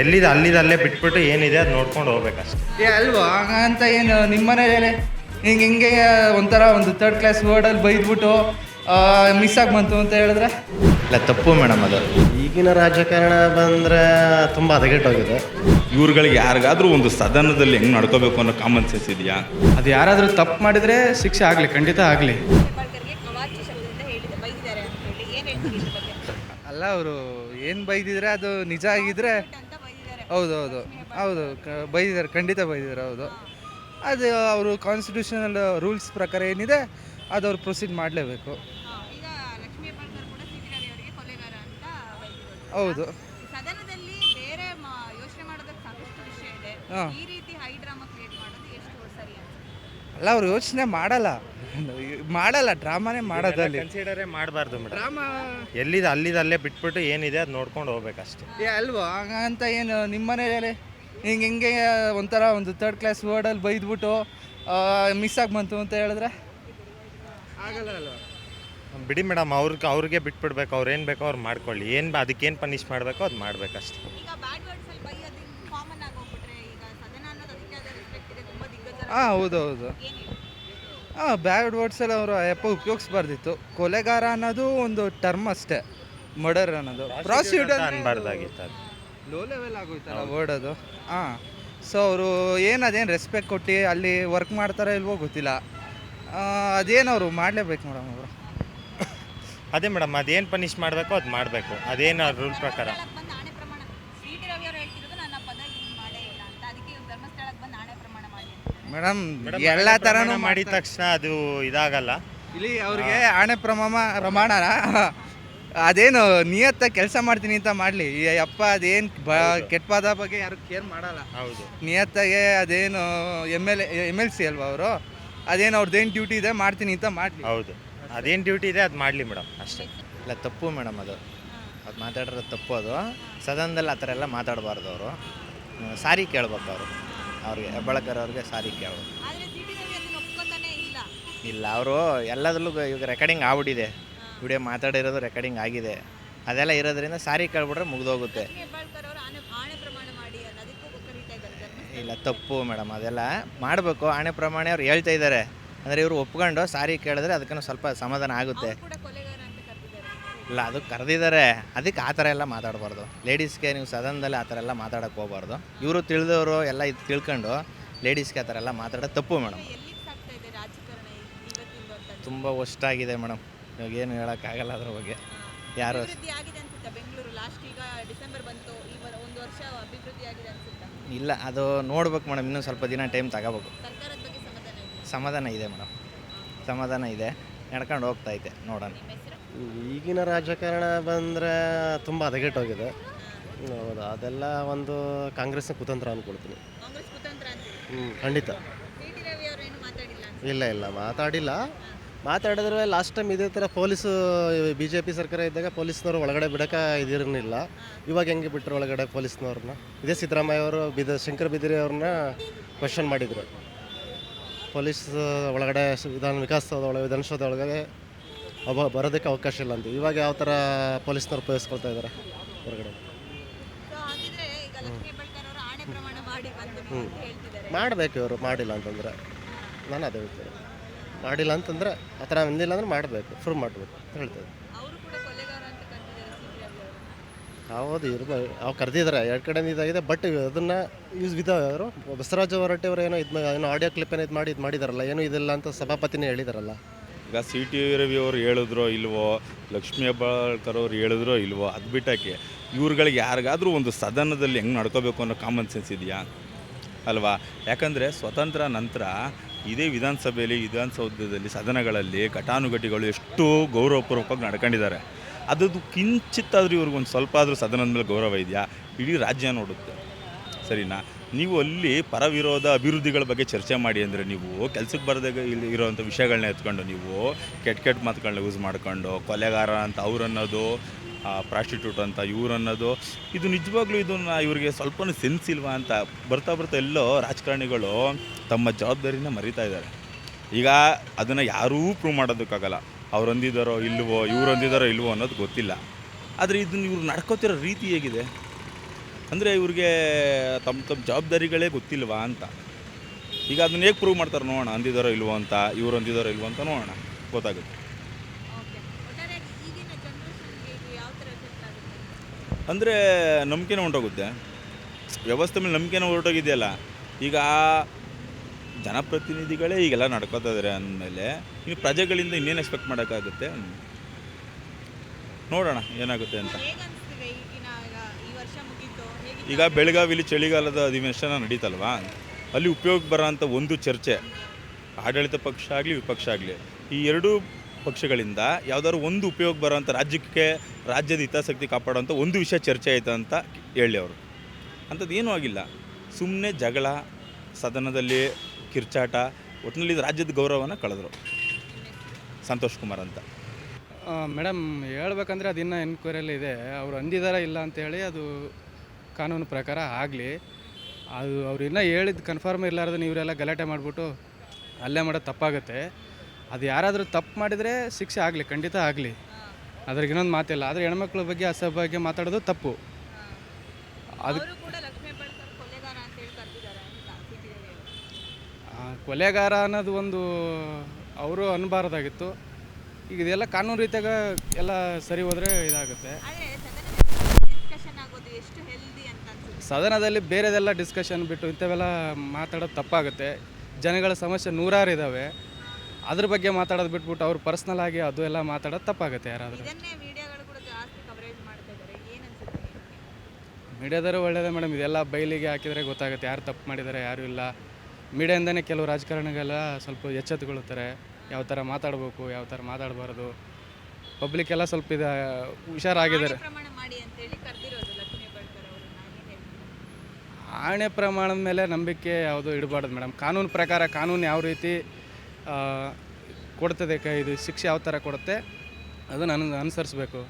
ಎಲ್ಲಿದೆ ಅಲ್ಲಿದೆ ಅಲ್ಲೇ ಬಿಟ್ಬಿಟ್ಟು ಏನಿದೆ ಅದು ನೋಡ್ಕೊಂಡು ಹೋಗ್ಬೇಕಷ್ಟೆ. ಏ ಅಲ್ವಾ? ಅಂತ ಏನು ನಿಮ್ಮ ಮನೇಲಿ ಹಿಂಗೆ ಹಿಂಗೆ ಒಂಥರ ಒಂದು ತರ್ಡ್ ಕ್ಲಾಸ್ ವರ್ಡಲ್ಲಿ ಬೈದ್ಬಿಟ್ಟು ಮಿಸ್ ಆಗಿ ಬಂತು ಅಂತ ಹೇಳಿದ್ರೆ? ಇಲ್ಲ ತಪ್ಪು ಮೇಡಮ್ ಅದು. ಈಗಿನ ರಾಜಕಾರಣ ಬಂದರೆ ತುಂಬ ಹದಗೆಟ್ಟೋಗಿದೆ. ಇವ್ರುಗಳಿಗೆ ಯಾರಿಗಾದ್ರೂ ಒಂದು ಸದನದಲ್ಲಿ ಹೆಂಗೆ ನಡ್ಕೋಬೇಕು ಅನ್ನೋ ಕಾಮನ್ ಸೆನ್ಸ್ ಇದೆಯಾ? ಅದು ಯಾರಾದರೂ ತಪ್ಪು ಮಾಡಿದರೆ ಶಿಕ್ಷೆ ಆಗಲಿ ಖಂಡಿತ ಆಗಲಿ. ಹೆಬ್ಬಾಳ್ಕರ್ಗೆ ಕವಾಚಿ ಶಬ್ದದಿಂದ ಹೇಳಿದೆ ಬೈದಿದ್ದಾರೆ ಅಂತ ಹೇಳಿ ಏನ್ ಹೇಳ್ತೀರಿ ಇದ್ರ ಅಲ್ಲ ಅವರು ಏನು ಬೈದಿದ್ರೆ ಅದು ನಿಜ ಆಗಿದ್ರೆ ಹೌದು ಹೌದು ಹೌದು ಕ- ಬೈದಿದ್ದಾರೆ ಖಂಡಿತ ಬೈದಿದ್ದಾರೆ ಹೌದು. ಅದು ಅವರು ಕಾನ್ಸ್ಟಿಟ್ಯೂಷನಲ್ ರೂಲ್ಸ್ ಪ್ರಕಾರ ಏನಿದೆ ಅದು ಅವ್ರು ಪ್ರೊಸೀಡ್ ಮಾಡಲೇಬೇಕು. ಹಾ, ಈಗ ಲಕ್ಷ್ಮೀ ಹೆಬ್ಬಾಳ್ಕರ್ ಕೂಡ ಸಿ ಅವರಿಗೆ ಕೊಲೆಗಾರ ಅಂತ ಬೈದಿರೋದು ಹೌದು. ಸದನದಲ್ಲಿ ಬೇರೆ ಯೋಚನೆ ಮಾಡೋದಕ್ಕೆ ಸಾಕಷ್ಟು ವಿಷಯ ಇದೆ. ಹಾ. ಈ ರೀತಿ ಹೈ ಡ್ರಾಮಾ ಕ್ರಿಯೇಟ್ ಮಾಡೋದು ಎಷ್ಟು ಸರಿ ಅಂತ? ಅಲ್ಲ ಅವ್ರು ಯೋಚನೆ ಮಾಡಲ್ಲ. ಮಾಡಲ್ಲ ಡ್ರಾಮಾನೇ ಮಾಡೋದಲ್ಲಿ ಕನ್ಸಿಡರೇ ಮಾಡಬಾರ್ದು ಮೇಡಮ್. ಡ್ರಾಮಾ ಎಲ್ಲಿದೆ ಅಲ್ಲಿದೆ ಅಲ್ಲೇ ಬಿಟ್ಬಿಟ್ಟು ಏನಿದೆ ಅದು ನೋಡ್ಕೊಂಡು ಹೋಗ್ಬೇಕಷ್ಟೇ. ಏ ಅಲ್ವಾ? ಅಂತ ಏನು ನಿಮ್ಮ ಮನೆಯಲ್ಲಿ? ಹಿಂಗೆ ಹಿಂಗೆ ಒಂಥರ ಒಂದು ತರ್ಡ್ ಕ್ಲಾಸ್ ವರ್ಡಲ್ಲಿ ಬೈದ್ಬಿಟ್ಟು ಮಿಸ್ ಆಗಿ ಬಂತು ಅಂತ ಹೇಳಿದ್ರೆ? ಆಗಲ್ಲ ಅಲ್ವಾ? ಬಿಡಿ ಮೇಡಮ್ ಅವ್ರಿಗೆ ಅವ್ರಿಗೆ ಬಿಟ್ಬಿಡ್ಬೇಕು ಅವ್ರು ಏನು ಬೇಕೋ ಅವ್ರು ಮಾಡ್ಕೊಳ್ಳಿ. ಏನು ಅದಕ್ಕೇನು ಪನಿಷ್ ಮಾಡಬೇಕೋ ಅದು ಮಾಡಬೇಕಷ್ಟೇ. ಈಗ ಬ್ಯಾಡ್ ವರ್ಡ್ಸ್ ಅಲ್ಲಿ ಬೈಯೋದು ಕಾಮನ್ ಆಗಿ ಹೋಗ್ಬಿಟ್ರೆ ಈಗ ಸದನ ಅನ್ನೋದು ಅದಕ್ಕೆ ರೆಸ್ಪೆಕ್ಟ್ ಇದೆ ತುಂಬಾ ದಿಗ್ಗಜರ ಹಾಂ ಹೌದು ಹೌದು ಏನ್ ಬ್ಯಾಡ್ ವರ್ಡ್ಸಲ್ಲಿ ಅವರು ಅಪ್ಪ ಉಪಯೋಗಿಸ್ಬಾರ್ದಿತ್ತು. ಕೊಲೆಗಾರ ಅನ್ನೋದು ಒಂದು ಟರ್ಮ್ ಅಷ್ಟೇ. ಮರ್ಡರ್ ಅನ್ನೋದು. ಪ್ರಾಸಿಕ್ಯೂಟರ್ ಅನ್ಬಾರ್ದಾಗಿತ್ತು ಲೋ ಲೆವೆಲ್ ಆಗೋಯ್ತಲ್ಲ ವರ್ಡ್ ಅದು. ಹಾಂ ಸೊ ಅವರು ಏನು ಅದೇನು ರೆಸ್ಪೆಕ್ಟ್ ಕೊಟ್ಟು ಅಲ್ಲಿ ವರ್ಕ್ ಮಾಡ್ತಾರೋ ಇಲ್ವೋ ಗೊತ್ತಿಲ್ಲ. ಅದೇನು ಅವರು ಮಾಡಲೇಬೇಕು ಮೇಡಮ್ ಅವರು. ಅದೇ ಮೇಡಮ್ ಅದೇನು ಪನಿಷ್ ಮಾಡಬೇಕೋ ಅದು ಮಾಡಬೇಕು. ಅದೇನು ರೂಲ್ ಪ್ರಕಾರ ಧರ್ಮಸ್ಥಳಕ್ಕೆ ಬಂದು ಆಣೆ ಪ್ರಮಾಣ ಸಿ ಟಿ ರವಿ ಅವರು ಹೇಳ್ತಿರೋದು ನನ್ನ ಪದ ಯೂಸ್ ಮಾಡೇ ಇಲ್ಲ ಅಂತ ಅದಕ್ಕೆ ಇವ್ರು ಧರ್ಮಸ್ಥಳಕ್ಕೆ ಬಂದು ಆಣೆ ಪ್ರಮಾಣ ಮಾಡಿ ಅಂತಾರೆ ಮೇಡಮ್ ಎಲ್ಲ ಥರನೂ ಮಾಡಿದ ತಕ್ಷಣ ಅದು ಇದಾಗಲ್ಲ. ಇಲ್ಲಿ ಅವ್ರಿಗೆ ಆಣೆ ಪ್ರಮಾಣ ಪ್ರಮಾಣನ ಅದೇನು ನಿಯತ್ತ ಕೆಲಸ ಮಾಡ್ತೀನಿ ಅಂತ ಮಾಡಲಿ. ಅಪ್ಪ ಅದೇನು ಬ ಕೆಟ್ಟ ಪದ ಬಗ್ಗೆ ಯಾರು ಕೇರ್ ಮಾಡಲ್ಲ. ಹೌದು. ನಿಯತ್ತಾಗೆ ಅದೇನು M L M L C ಅಲ್ವಾ ಅವರು? ಅದೇನು ಅವ್ರದ್ದೇನು ಡ್ಯೂಟಿ ಇದೆ ಮಾಡ್ತೀನಿ ಅಂತ ಮಾಡಲಿ. ಹೌದು. ಅದೇನು ಡ್ಯೂಟಿ ಇದೆ ಅದು ಮಾಡಲಿ ಮೇಡಮ್ ಅಷ್ಟೇ. ಇಲ್ಲ ತಪ್ಪು ಮೇಡಮ್ ಅದು. ಅದು ಮಾತಾಡಿರೋದು ತಪ್ಪು ಅದು. ಸದನದಲ್ಲಿ ಆ ಥರ ಎಲ್ಲ ಮಾತಾಡಬಾರ್ದು ಅವರು. ಸಾರಿ ಕೇಳ್ಬೇಕು ಅವರು. ಅವ್ರಿಗೆ ಹೆಬ್ಬಳಕರ್ ಅವ್ರಿಗೆ ಸಾರಿ ಕೇಳೋದು. ಆದರೆ ಸಿ ಟಿ ರವಿ ಇಲ್ಲ. ಅವರು ಎಲ್ಲದರಲ್ಲೂ ಇವಾಗ ರೆಕಾರ್ಡಿಂಗ್ ಆಗ್ಬಿಟ್ಟಿದೆ. ವಿಡಿಯೋ ಮಾತಾಡಿರೋದು ರೆಕಾರ್ಡಿಂಗ್ ಆಗಿದೆ. ಅದೆಲ್ಲ ಇರೋದ್ರಿಂದ ಸಾರಿ ಕೇಳ್ಬಿಟ್ರೆ ಮುಗ್ದೋಗುತ್ತೆ. ಇಲ್ಲ ತಪ್ಪು ಮೇಡಮ್ ಅದೆಲ್ಲ ಮಾಡಬೇಕು. ಆಣೆ ಪ್ರಮಾಣ ಅವ್ರು ಹೇಳ್ತಾ ಇದ್ದಾರೆ. ಅಂದರೆ ಇವರು ಒಪ್ಕೊಂಡು ಸಾರಿ ಕೇಳಿದ್ರೆ ಅದಕ್ಕೂ ಸ್ವಲ್ಪ ಸಮಾಧಾನ ಆಗುತ್ತೆ ಅವ್ರು ಕೂಡ ಕೊಲೆಗಾರ ಅಂತ ಕರೆದಿದ್ದಾರೆ ಇಲ್ಲ ಅದು ಕರೆದಿದ್ದಾರೆ ಅದಕ್ಕೆ ಆ ಥರ ಎಲ್ಲ ಮಾತಾಡಬಾರ್ದು. ಲೇಡೀಸ್ಗೆ ನೀವು ಸದನದಲ್ಲಿ ಆ ಥರ ಎಲ್ಲ ಮಾತಾಡೋಕೆ ಹೋಗ್ಬಾರ್ದು. ಇವರು ತಿಳಿದವರು ಎಲ್ಲ ಇದು ತಿಳ್ಕೊಂಡು ಲೇಡೀಸ್ಗೆ ಆ ಥರ ಎಲ್ಲ ಮಾತಾಡೋದು ತಪ್ಪು ಮೇಡಮ್. ತುಂಬ ಆಗಿದೆ ಮೇಡಮ್. ಇವಾಗ ಏನು ಹೇಳೋಕ್ಕಾಗಲ್ಲ ಅದ್ರ ಬಗ್ಗೆ. ಯಾರು ಇಲ್ಲ ಅದು ನೋಡ್ಬೇಕು ಮೇಡಮ್. ಇನ್ನೂ ಸ್ವಲ್ಪ ದಿನ ಟೈಮ್ ತಗೋಬೇಕು. ಸಮಾಧಾನ ಇದೆ? ಮೇಡಮ್. ಸಮಾಧಾನ ಇದೆ. ನಡ್ಕೊಂಡು ಹೋಗ್ತಾ ಐತೆ ನೋಡೋಣ. ಈಗಿನ ರಾಜಕಾರಣ ಬಂದರೆ ತುಂಬ ಹದಗೆಟ್ಟೋಗಿದೆ. ಹೌದು ಅದೆಲ್ಲ ಒಂದು ಕಾಂಗ್ರೆಸ್ನ ಕುತಂತ್ರ ಅಂದ್ಕೊಳ್ತೀನಿ ಹ್ಞೂ ಖಂಡಿತ. ಇಲ್ಲ ಇಲ್ಲ ಮಾತಾಡಿಲ್ಲ. ಮಾತಾಡಿದ್ರೆ ಲಾಸ್ಟ್ ಟೈಮ್ ಇದೇ ಥರ ಪೊಲೀಸು ಬಿ ಜೆ ಪಿ ಸರ್ಕಾರ ಇದ್ದಾಗ ಪೊಲೀಸ್ನವರು ಒಳಗಡೆ ಬಿಡಕ್ಕೆ ಇದಿರಲಿಲ್ಲ. ಇವಾಗ ಹೆಂಗೆ ಬಿಟ್ಟರು ಒಳಗಡೆ ಪೊಲೀಸ್ನವ್ರನ್ನ? ಇದೇ ಸಿದ್ದರಾಮಯ್ಯ ಅವರು ಬಿದ ಶಂಕರ್ ಬಿದಿರಿ ಅವ್ರನ್ನ ಕ್ವಶನ್ ಮಾಡಿದರು. ಪೊಲೀಸ್ ಒಳಗಡೆ ವಿಧಾನ ವಿಕಾಸದ ಒಳಗೆ ವಿಧಾನಸೌಧ ಒಳಗಡೆ ಒಬ್ಬ ಬರೋದಕ್ಕೆ ಅವಕಾಶ ಇಲ್ಲ ಅಂತ. ಇವಾಗ ಯಾವ ಥರ ಪೊಲೀಸ್ನವ್ರು ಉಪಯೋಗಿಸ್ಕೊಳ್ತಾ ಇದ್ದಾರೆ ಹೊರಗಡೆ? ಹ್ಞೂ ಮಾಡಬೇಕು ಇವರು ಮಾಡಿಲ್ಲ ಅಂತಂದರೆ. ನಾನು ಅದೇ ಹೇಳ್ತೇನೆ. ಮಾಡಿಲ್ಲ ಅಂತಂದರೆ ಆ ಥರ ಬಂದಿಲ್ಲ ಅಂದ್ರೆ ಮಾಡಬೇಕು ಪ್ರೂವ್ ಮಾಡಬೇಕು ಅಂತ ಹೇಳ್ತೇವೆ ಹೌದು ಇರ್ಬೋದು ಅವ್ರು ಕರೆದಿದ್ದಾರೆ ಎರಡು ಕಡೆ ಇದಾಗಿದೆ ಬಟ್ ಅದನ್ನು ಯೂಸ್ ವಿಧ ಅವರು ಬಸವರಾಜ ಹೊರಟೆಯವರು ಅವರು ಏನೋ ಇದು ಏನೋ ಆಡಿಯೋ ಕ್ಲಿಪ್ ಏನೋ ಇದು ಮಾಡಿ ಇದು ಮಾಡಿದಾರಲ್ಲ ಏನೂ ಇದಿಲ್ಲ ಅಂತ ಸಭಾಪತಿನೇ ಹೇಳಿದಾರಲ್ಲ. ಈಗ ಸಿ ಟಿ ರವಿ ಅವರು ಹೇಳಿದ್ರೋ ಇಲ್ವೋ, ಲಕ್ಷ್ಮೀ ಹೆಬ್ಬಾಳ್ಕರ್ ಅವ್ರು ಹೇಳಿದ್ರೋ ಇಲ್ವೋ, ಅದು ಬಿಟ್ಟಕ್ಕೆ ಇವ್ರುಗಳಿಗೆ ಯಾರಿಗಾದರೂ ಒಂದು ಸದನದಲ್ಲಿ ಹೆಂಗೆ ನಡ್ಕೋಬೇಕು ಅನ್ನೋ ಕಾಮನ್ ಸೆನ್ಸ್ ಇದೆಯಾ? ಅಲ್ವಾ? ಯಾಕಂದರೆ ಸ್ವತಂತ್ರ ನಂತರ ಇದೇ ವಿಧಾನಸಭೆಯಲ್ಲಿ, ವಿಧಾನಸೌಧದಲ್ಲಿ, ಸದನಗಳಲ್ಲಿ ಘಟಾನುಘಟಿಗಳು ಎಷ್ಟು ಗೌರವಪೂರ್ವಕವಾಗಿ ನಡ್ಕೊಂಡಿದ್ದಾರೆ. ಅದದ್ದು ಕಿಂಚಿತ್ತಾದರೂ ಇವ್ರಿಗೊಂದು ಸ್ವಲ್ಪ ಆದರೂ ಸದನದ ಮೇಲೆ ಗೌರವ ಇದೆಯಾ? ಇಡೀ ರಾಜ್ಯ ನೋಡುತ್ತೆ. ಸರಿನಾ? ನೀವು ಅಲ್ಲಿ ಪರವಿರೋಧ ಅಭಿವೃದ್ಧಿಗಳ ಬಗ್ಗೆ ಚರ್ಚೆ ಮಾಡಿ ಅಂದರೆ ನೀವು ಕೆಲಸಕ್ಕೆ ಬರದಾಗ ಇಲ್ಲಿ ಇರೋವಂಥ ವಿಷಯಗಳನ್ನ ಎತ್ಕೊಂಡು ನೀವು ಕೆಟ್ಟ ಕೆಟ್ಟ ಮಾತುಗಳನ್ನ ಯೂಸ್ ಮಾಡ್ಕೊಂಡು ಕೊಲೆಗಾರ ಅಂತ ಅವ್ರನ್ನೋದು ಪ್ರಾಸ್ಟಿಟ್ಯೂಟ್ ಅಂತ ಇವ್ರನ್ನೋದು, ಇದು ನಿಜವಾಗ್ಲೂ ಇದನ್ನ ಇವರಿಗೆ ಸ್ವಲ್ಪನೂ ಸೆನ್ಸ್ ಇಲ್ವಾ ಅಂತ ಬರ್ತಾ ಬರ್ತಾ ಎಲ್ಲೋ ರಾಜಕಾರಣಿಗಳು ತಮ್ಮ ಜವಾಬ್ದಾರಿನ ಮರಿತಾ ಇದ್ದಾರೆ. ಈಗ ಅದನ್ನು ಯಾರೂ ಪ್ರೂವ್ ಮಾಡೋದಕ್ಕಾಗಲ್ಲ. ಅವ್ರು ಅಂದಿದ್ದಾರೋ ಇಲ್ವೋ, ಇವ್ರು ಅಂದಿದ್ದಾರೋ ಇಲ್ವೋ ಅನ್ನೋದು ಗೊತ್ತಿಲ್ಲ. ಆದರೆ ಇದನ್ನು ಇವ್ರು ನಡ್ಕೋತಿರೋ ರೀತಿ ಹೇಗಿದೆ? ಅಂದರೆ ಇವ್ರಿಗೆ ತಮ್ಮ ತಮ್ಮ ಜವಾಬ್ದಾರಿಗಳೇ ಗೊತ್ತಿಲ್ವಾ ಅಂತ. ಈಗ ಅದನ್ನ ಹೇಗೆ ಪ್ರೂವ್ ಮಾಡ್ತಾರೆ ನೋಡೋಣ ಅಂದಿದ್ದಾರೋ ಇಲ್ವೋ ಅಂತ ಇವ್ರು ಅಂದಿದ್ದಾರೋ ಇಲ್ವೋ ಅಂತ ನೋಡೋಣ ಗೊತ್ತಾಗುತ್ತೆ. ಅಂದರೆ ನಂಬಿಕೆನೇ ಹೊಂಟೋಗುತ್ತೆ ವ್ಯವಸ್ಥೆ ಮೇಲೆ ನಂಬಿಕೆನೇ ಹೊರಟೋಗಿದೆಯಲ್ಲ ಈಗ ಜನಪ್ರತಿನಿಧಿಗಳೇ ಈಗೆಲ್ಲ ನಡ್ಕೋತಿದ್ದಾರೆ ಅಂದಮೇಲೆ ಇನ್ನು ಪ್ರಜೆಗಳಿಂದ ಇನ್ನೇನು ಎಕ್ಸ್ಪೆಕ್ಟ್ ಮಾಡೋಕ್ಕಾಗುತ್ತೆ? ನೋಡೋಣ ಏನಾಗುತ್ತೆ ಅಂತ. ಈಗ ಬೆಳಗಾವಿಲಿ ಚಳಿಗಾಲದ ಅಧಿವೇಶನ ನಡೀತಲ್ವಾ? ಅಲ್ಲಿ ಉಪಯೋಗ ಬರೋಂಥ ಒಂದು ಚರ್ಚೆ, ಆಡಳಿತ ಪಕ್ಷ ಆಗಲಿ, ವಿಪಕ್ಷ ಆಗಲಿ, ಈ ಎರಡೂ ಪಕ್ಷಗಳಿಂದ ಯಾವ್ದಾದ್ರು ಒಂದು ಉಪಯೋಗ ಬರೋಂಥ ರಾಜ್ಯಕ್ಕೆ, ರಾಜ್ಯದ ಹಿತಾಸಕ್ತಿ ಕಾಪಾಡೋಂಥ ಒಂದು ವಿಷಯ ಚರ್ಚೆ ಆಯಿತು ಅಂತ ಹೇಳಿ ಅವರು. ಅಂಥದ್ದು ಏನೂ ಆಗಿಲ್ಲ. ಸುಮ್ಮನೆ ಜಗಳ, ಸದನದಲ್ಲಿ ಕಿರ್ಚಾಟ ಒಟ್ಟಿನಲ್ಲಿ ರಾಜ್ಯದ ಗೌರವನ ಕಳೆದರು. ಸಂತೋಷ್ ಕುಮಾರ್ ಅಂತ. ಮೇಡಮ್ ಹೇಳ್ಬೇಕಂದ್ರೆ ಅದು ಇನ್ನೂ ಎನ್ಕ್ವೈರಿಯಲ್ಲಿ ಇದೆ. ಅವ್ರು ಅಂದಿದಾರ ಇಲ್ಲ ಅಂತೇಳಿ ಅದು ಕಾನೂನು ಪ್ರಕಾರ ಆಗಲಿ. ಅದು ಅವ್ರು ಇನ್ನೂ ಹೇಳಿದ್ದು ಕನ್ಫರ್ಮ್ ಇರಲಾರ್ದು ಇವರೆಲ್ಲ ಗಲಾಟೆ ಮಾಡಿಬಿಟ್ಟು ಅಲ್ಲೇ ಮಾಡೋದು ತಪ್ಪಾಗುತ್ತೆ. ಅದು ಯಾರಾದರೂ ತಪ್ಪು ಮಾಡಿದರೆ ಶಿಕ್ಷೆ ಆಗಲಿ ಖಂಡಿತ ಆಗಲಿ. ಅದ್ರಿಗೆ ಇನ್ನೊಂದು ಮಾತಿಲ್ಲ. ಆದರೆ ಹೆಣ್ಮಕ್ಳ ಬಗ್ಗೆ ಅಸಭ್ಯ ಮಾತಾಡೋದು ತಪ್ಪು. ಅದು ಕೊಲೆಗಾರ ಅನ್ನೋದು ಒಂದು ಅವರು ಅನ್ನಬಾರ್ದಾಗಿತ್ತು ಈಗ ಇದೆಲ್ಲ ಕಾನೂನು ರೀತಿಯಾಗ ಎಲ್ಲ ಸರಿ ಹೋದರೆ ಇದಾಗುತ್ತೆ. ಸದನದಲ್ಲಿ ಬೇರೆದೆಲ್ಲ ಡಿಸ್ಕಷನ್ ಬಿಟ್ಟು ಇಂಥವೆಲ್ಲ ಮಾತಾಡೋದು ತಪ್ಪಾಗುತ್ತೆ. ಜನಗಳ ಸಮಸ್ಯೆ ನೂರಾರು ಇದ್ದಾವೆ ಅದ್ರ ಬಗ್ಗೆ ಮಾತಾಡೋದು ಬಿಟ್ಬಿಟ್ಟು ಅವ್ರು ಪರ್ಸ್ನಲ್ ಆಗಿ ಅದು ಎಲ್ಲ ಮಾತಾಡೋದು ತಪ್ಪಾಗುತ್ತೆ ಯಾರಾದರೂ. ಮೀಡಿಯಾದವರು ಒಳ್ಳೆಯದೇ ಮೇಡಮ್. ಇದೆಲ್ಲ ಬೈಲಿಗೆ ಹಾಕಿದರೆ ಗೊತ್ತಾಗುತ್ತೆ. ಯಾರು ತಪ್ಪು ಮಾಡಿದ್ದಾರೆ ಯಾರು ಇಲ್ಲ. ಮೀಡಿಯಾದಿಂದನೇ ಕೆಲವು ರಾಜಕಾರಣಿಗೆಲ್ಲ ಸ್ವಲ್ಪ ಎಚ್ಚೆತ್ತುಗೊಳ್ಳುತ್ತಾರೆ. ಯಾವ ಥರ ಮಾತಾಡಬೇಕು ಯಾವ ಥರ ಮಾತಾಡಬಾರ್ದು. ಪಬ್ಲಿಕ್ ಎಲ್ಲ ಸ್ವಲ್ಪ ಇದು ಹುಷಾರಾಗಿದ್ದಾರೆ. ಆಣೆ ಪ್ರಮಾಣ ಮಾಡಿ ಅಂತ ಹೇಳಿ ಕರೆದಿರೋದು ಲಕ್ಷ್ಮೀ ಹೆಬ್ಬಾಳ್ಕರ್ ಅವರನ್ನ ಏನು ಹೇಳ್ತೀರಾ ಆಣೆ ಪ್ರಮಾಣದ ಮೇಲೆ ನಂಬಿಕೆ ಯಾವುದು ಇಡಬಾರ್ದು ಮೇಡಮ್. ಕಾನೂನು ಪ್ರಕಾರ ಕಾನೂನು ಯಾವ ರೀತಿ ಆ, ಕೊಡ್ತದೆ ಕ ಇದು ಶಿಕ್ಷೆ ಯಾವ ಥರ ಕೊಡುತ್ತೆ ಅದನ್ನು ಅನು ಅನುಸರಿಸ್ಬೇಕು.